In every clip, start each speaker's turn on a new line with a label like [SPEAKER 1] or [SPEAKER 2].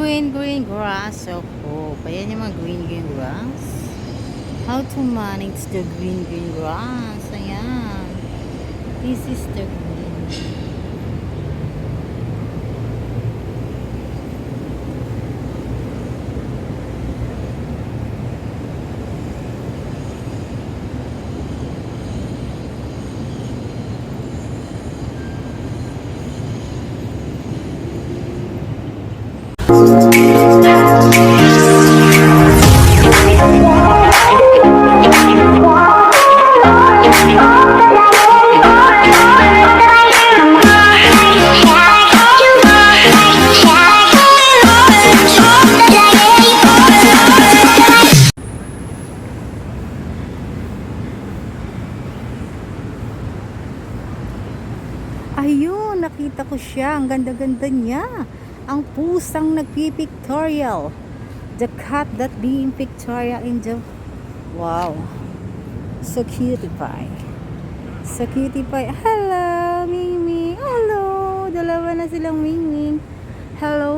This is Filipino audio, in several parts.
[SPEAKER 1] green, green grass. Po, ayan yung mga green, green grass. How to manage the green, green grass. Ayan. This is the green. Ayun, nakita ko siya. Ang ganda-ganda niya. Ang pusang nagpipictorial. The cat that being pictorial in the... Wow. So cutie pie. So cutie pie. Hello, Ming Hello. Dalawa na silang Ming Hello.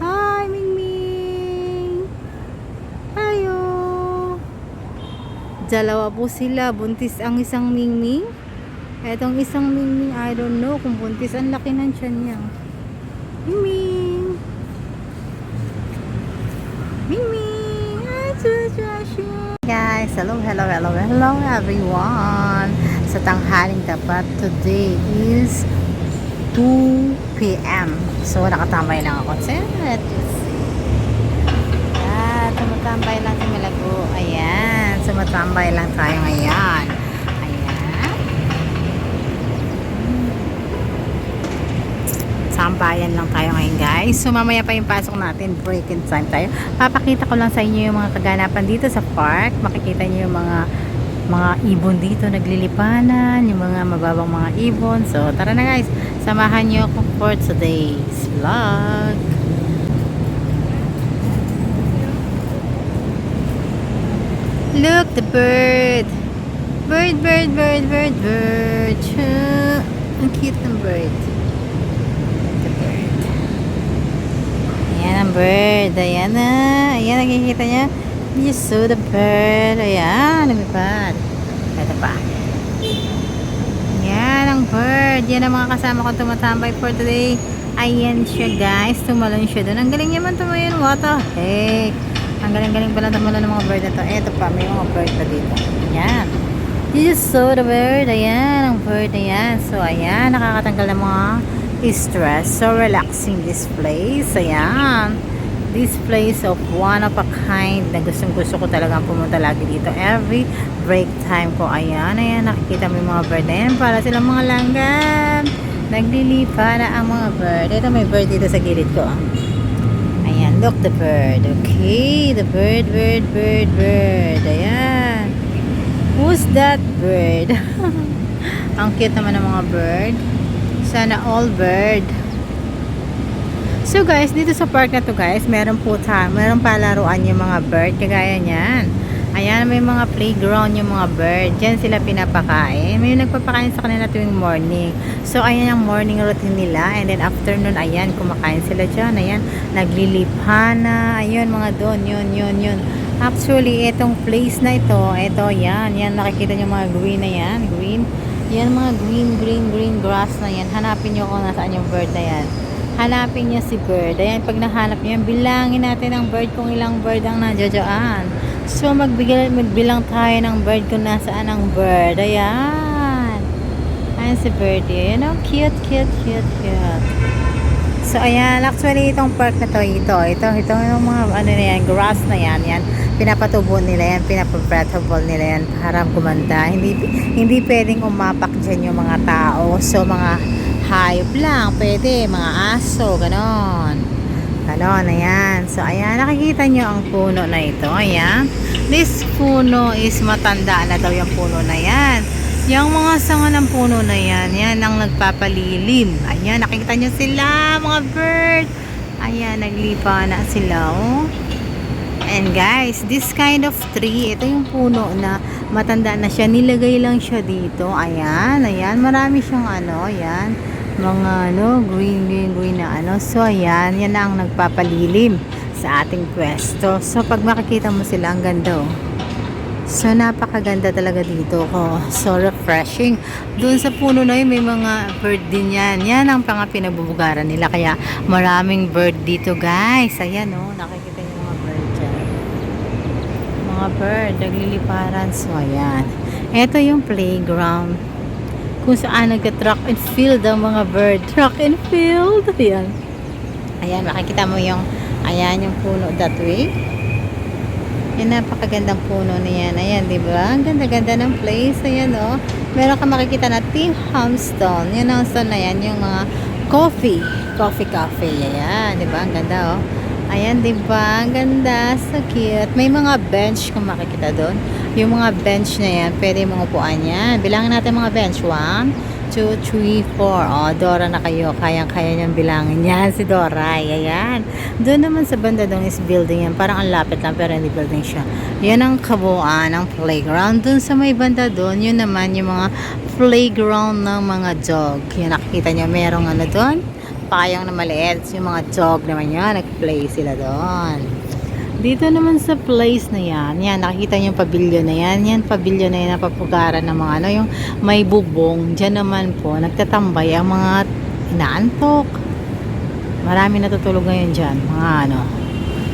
[SPEAKER 1] Hi, Ming Ming. Ayo. Dalawa po sila. Buntis ang isang Ming Ming. Etong isang Mingming, I don't know kung buntis. Ang laki ng tiyan niya. Mingming! Mingming! Joshua! Guys, hello, hello, hello, hello everyone! Sa tanghaling dapat, today is 2 p.m. So, nakatambay lang ako. So, let's see. Ah, tumatambay lang si Malago. Ayan, tumatambay lang tayo ngayon. Ayan. Sambayan lang tayo ngayon guys. So mamaya pa yung pasok natin, break in time tayo. Papakita ko lang sa inyo yung mga kaganapan dito sa park. Makikita niyo yung mga mga ibon dito naglilipanan, yung mga mababang mga ibon. So tara na guys, samahan niyo ako for today's vlog. Look, the bird. Bird, bird, bird, bird, bird. Ang cute ng bird. The bird. Ayan ang bird. Ayan na. Ayan, nakikita niya. You saw the bird. Ayan, lumipad. Ito pa. Ayan ang bird. Yan ang mga kasama ko tumatambay for today. Ayan siya guys. Tumalon siya doon. Ang galing naman tumayon. What the heck? Ang galing-galing pala tumalon ng mga bird na to. Eto pa, may mga bird pa dito. Ayan. You saw the bird. Ayan, ang bird na yan. So, ayan, nakakatanggal ng mga stress. So, relaxing this place. Ayan. This place of one of a kind na gustong gusto ko talagang pumunta lagi dito. Every break time ko. Ayan, ayan, nakikita mo yung mga bird na yan. Para silang mga langgam. Naglilipa na ang mga bird. Ito may bird dito sa gilid ko. Ayan, look the bird. Okay, the bird, bird, bird, bird. Ayan. Who's that bird? Ang cute naman ng mga bird. Sana all bird. So guys, dito sa park na to guys, meron po ta, meron palaruan yung mga bird kagaya niyan. Ayan, may mga playground yung mga bird. Diyan sila pinapakain. May nagpapakain sa kanila tuwing morning. So, ayan ang morning routine nila. And then afternoon, ayan, kumakain sila dyan. Ayan, nagliliphan na. Ayun, mga doon. Yun, yun, yun. Actually, itong place na ito, ito, yan. Yan, nakikita nyo mga green na yan. Green. Yan, mga green, green, green grass na yan. Hanapin nyo kung nasaan yung bird na yan. Hanapin nyo si bird. Ayan, pag nahanap nyo yan, bilangin natin ang bird kung ilang bird ang nandiyan. So, magbigay, magbilang tayo ng bird kung nasaan ang bird. Ayan. Ayan si birdie. Ayan, oh, cute, cute, cute, cute. So, ayan. Actually, itong park na to, ito, ito, ito, yung mga, ano na yan, grass na yan, yan. Pinapatubo nila yan, pinapabreathable nila yan para gumanda. Hindi, hindi pwedeng umapak dyan yung mga tao. So, mga hayop lang, pwede, mga aso, ganon. Ganon, ayan. So, ayan, nakikita nyo ang puno na ito, ayan. This puno is matanda na daw yung puno na yan. Yung mga sanga ng puno na yan, yan ang nagpapalilim. Ayan, nakikita nyo sila, mga bird. Ayan, naglipa na sila, oh. And guys, this kind of tree, ito yung puno na matanda na siya. Nilagay lang siya dito. Ayan, ayan. Marami siyang ano, ayan. mga ano, green, green, green na ano. So, ayan, yan ang nagpapalilim sa ating pwesto. So, pag makikita mo sila, ang ganda oh. So, napakaganda talaga dito ko. So, refreshing. Doon sa puno na yun, may mga bird din yan. Yan ang pang pinabubugaran nila. Kaya, maraming bird dito, guys. Ayan, oh. Nakikita niyo mga bird dyan. Mga bird, nagliliparan. So, ayan. Ito yung playground. Kung saan nagka-track and field ang mga bird. Track and field. Ayan. Ayan, makikita mo yung, ayan, yung puno that way. Yan, napakagandang puno niyan. Ayan, di ba? Ang ganda-ganda ng place. Ayan, oh. Meron ka makikita na Team Hamstone. Yan ang stone na yan. Yung mga coffee. Coffee cafe. Ayan, di ba? Ang ganda, oh. Ayan, di ba? Ang ganda. So cute. May mga bench kung makikita doon. Yung mga bench na yan, pwede mong upuan yan. Bilangin natin mga bench. One, two, three, four. Oh, Dora na kayo. Kayang-kaya niyang bilangin yan. Si Dora. Ayan. Doon naman sa banda doon is building yan. Parang ang lapit lang pero hindi building siya. Yan ang kabuuan ng playground. Doon sa may banda doon, yun naman yung mga playground ng mga dog. Yan nakikita niyo, merong ano doon. Payong na maliit. Yung mga dog naman yan. Nag-play sila doon. Dito naman sa place na yan, yan, nakikita niyo yung pavilion na yan. Yan, pavilion na yan na papugaran ng mga ano, yung may bubong. Diyan naman po, nagtatambay ang mga inaantok. Marami natutulog ngayon dyan. Mga ano,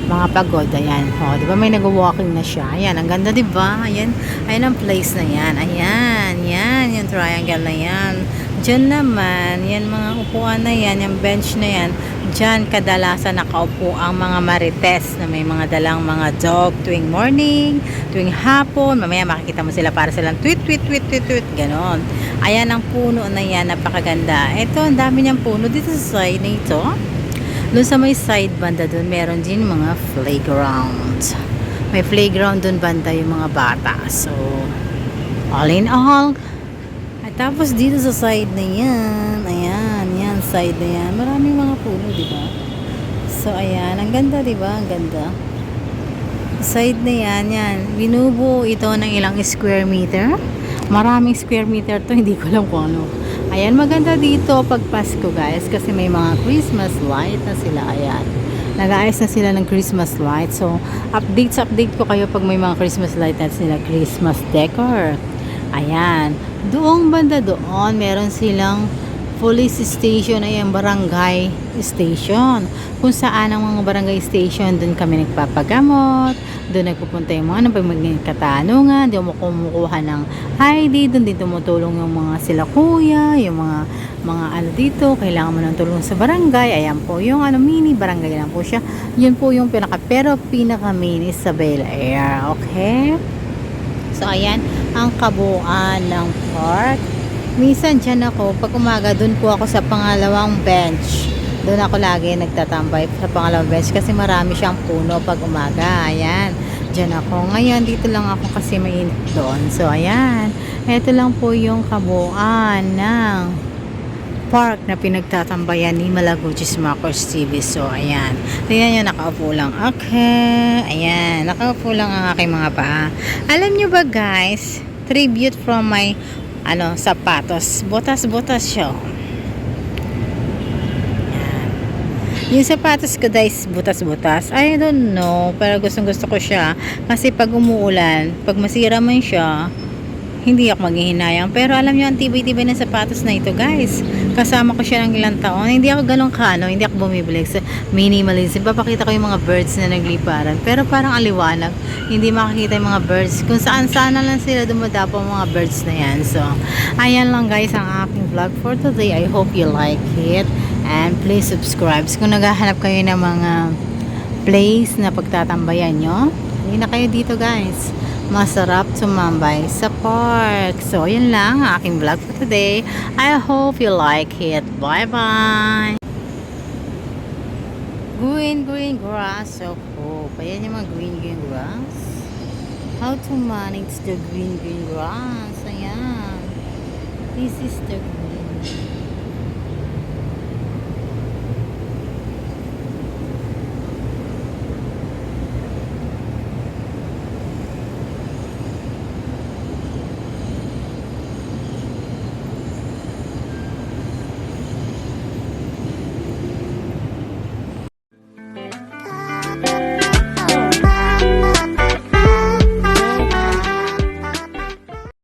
[SPEAKER 1] mga pagod. Ayan. O, di ba may nag-walking na siya? Ayan, ang ganda, di ba? Ayan, ayan ang place na yan. Ayan, yan, yung triangle na yan. Diyan naman, yan mga upuan na yan, yung bench na yan. Diyan kadalasan nakaupo ang mga marites na may mga dalang mga dog tuwing morning, tuwing hapon. Mamaya makikita mo sila para silang tweet, tweet, tweet, tweet, tweet. Ganon. Ayan ang puno na yan, napakaganda. Ito, ang dami niyang puno dito sa side na ito. Doon sa may side banda doon, meron din mga playground. May playground doon banda yung mga bata. So, all in all, at tapos dito sa side na yan, ayan, yan, side na yan, maraming mga puno, di ba? So, ayan, ang ganda, di ba? Ang ganda. Side na yan, yan. Binubuo ito ng ilang square meter. Maraming square meter to, hindi ko alam kung ano. Ayan, maganda dito pag Pasko, guys, kasi may mga Christmas light na sila, ayan. Nag-aayos na sila ng Christmas light. So, updates, update ko kayo pag may mga Christmas light na sila, Christmas decor. Ayan. Doong banda doon, meron silang police station, ayan, barangay station. Kung saan ang mga barangay station, doon kami nagpapagamot, doon nagpupunta yung mga ano, pag magkatanungan, doon mo kumukuha ng ID, doon din tumutulong yung mga sila kuya, yung mga mga ano dito, kailangan mo ng tulong sa barangay, ayan po, yung ano, mini barangay lang po siya. Yun po yung pinaka, pero pinaka mini sa Bel Air, okay? So, ayan, ang kabuuan ng park. Minsan dyan ako, pag umaga, dun po ako sa pangalawang bench. Doon ako lagi nagtatambay sa pangalawang bench kasi marami siyang puno pag umaga. Ayan, dyan ako. Ngayon, dito lang ako kasi mainit doon. So, ayan. Ito lang po yung kabuuan ng park na pinagtatambayan ni Malaguchis Marcos TV. So, ayan. Tingnan nyo, nakaupo lang. Okay. Ayan, nakaupo lang ang aking mga paa. Alam nyo ba guys, tribute from my ano, sapatos. Botas-botas siya. Ayan. Yung sapatos ko guys, butas-butas. I don't know, pero gustong gusto ko siya. Kasi pag umuulan, pag masira man siya, hindi ako maghihinayang. Pero alam nyo, ang tibay-tibay ng sapatos na ito, guys. Kasama ko siya ng ilang taon. Hindi ako ganun kano, hindi ako bumibili sa minimalism. Papakita ko yung mga birds na nagliparan. Pero parang aliwanag. Hindi makikita yung mga birds. Kung saan-saan na lang sila dumadapo ang mga birds na yan. So, ayan lang guys ang aking vlog for today. I hope you like it. And please subscribe. Kung naghahanap kayo ng mga place na pagtatambayan nyo, hindi na kayo dito guys masarap tumambay sa park. So, yun lang ang aking vlog for today. I hope you like it. Bye-bye! Green, green grass. So, oh, ayan yung mga green, green grass. How to manage the green, green grass. Ayan. This is the.